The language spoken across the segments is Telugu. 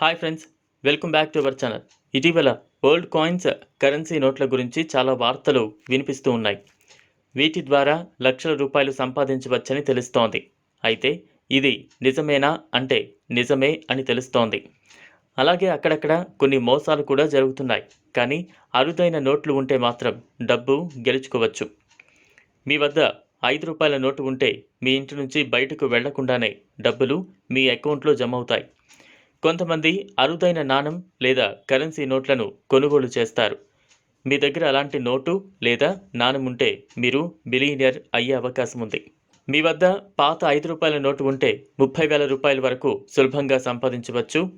Hi friends welcome back to our channel. ఇటీవల ఓల్డ్ కాయిన్స్ కరెన్సీ నోట్ల గురించి చాలా వార్తలు వినిపిస్తూ ఉన్నాయి. వీటి ద్వారా లక్షల రూపాయలు సంపాదించవచ్చని తెలుస్తోంది. అయితే ఇది నిజమేనా అంటే నిజమే అని తెలుస్తోంది. అలాగే అక్కడక్కడ కొన్ని మోసాలు కూడా జరుగుతున్నాయి. కానీ అరుదైన నోట్లు ఉంటే మాత్రం డబ్బు గెలుచుకోవచ్చు. మీ వద్ద ఐదు రూపాయల నోటు ఉంటే మీ ఇంటి నుంచి బయటకు వెళ్ళకుండానే డబ్బులు మీ అకౌంట్లో జమ అవుతాయి కొంతమంది అరుదైన నాణం లేదా కరెన్సీ నోట్లను కొనుగోలు చేస్తారు. మీ దగ్గర అలాంటి నోటు లేదా నాణం ఉంటే మీరు బిలియనియర్ అయ్యే అవకాశం ఉంది. మీ వద్ద పాత ఐదు రూపాయల నోటు ఉంటే ముప్పై వేల రూపాయల వరకు సులభంగా సంపాదించవచ్చు.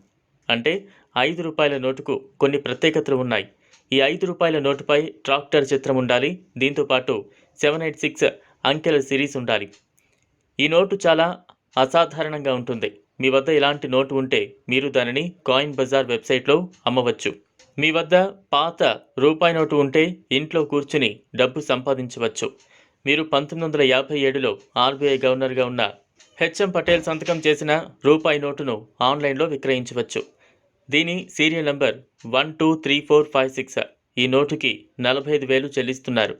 అంటే ఐదు రూపాయల నోటుకు కొన్ని ప్రత్యేకతలు ఉన్నాయి. ఈ ఐదు రూపాయల నోటుపై ట్రాక్టర్ చిత్రం ఉండాలి. దీంతో పాటు సెవెన్ ఎయిట్ సిక్స్ అంకెల సిరీస్ ఉండాలి. ఈ నోటు చాలా అసాధారణంగా ఉంటుంది. మీ వద్ద ఇలాంటి నోటు ఉంటే మీరు దానిని కాయిన్ బజార్ వెబ్సైట్లో అమ్మవచ్చు. మీ వద్ద పాత రూపాయి నోటు ఉంటే ఇంట్లో కూర్చుని డబ్బు సంపాదించవచ్చు. మీరు పంతొమ్మిది వందల యాభై ఏడులో ఆర్బీఐ గవర్నర్గా ఉన్న హెచ్ఎం పటేల్ సంతకం చేసిన రూపాయి నోటును ఆన్లైన్లో విక్రయించవచ్చు. దీని serial number one two three four five six ఈ నోటుకి నలభై ఐదు వేలు చెల్లిస్తున్నారు.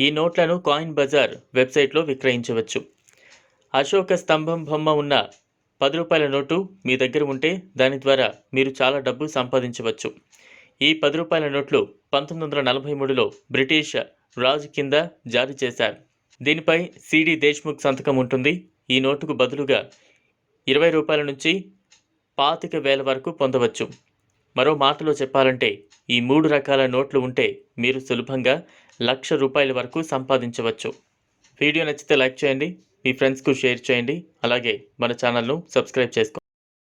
ఈ నోట్లను కాయిన్ బజార్ వెబ్సైట్లో విక్రయించవచ్చు. అశోక స్తంభం బొమ్మ ఉన్న పది రూపాయల నోటు మీ దగ్గర ఉంటే దాని ద్వారా మీరు చాలా డబ్బు సంపాదించవచ్చు. ఈ పది రూపాయల నోట్లు పంతొమ్మిది వందల నలభై మూడులో బ్రిటిష్ రాజు కింద జారీ చేశారు. దీనిపై సిడి దేశ్ముఖ్ సంతకం ఉంటుంది. ఈ నోటుకు బదులుగా ఇరవై రూపాయల నుంచి పాతిక వేల వరకు పొందవచ్చు. మరో మాటలో చెప్పాలంటే ఈ మూడు రకాల నోట్లు ఉంటే మీరు సులభంగా లక్ష రూపాయల వరకు సంపాదించవచ్చు. వీడియో నచ్చితే లైక్ చేయండి. మీ ఫ్రెండ్స్కు షేర్ చేయండి. అలాగే మన ఛానల్ను సబ్స్క్రైబ్ చేసుకోండి.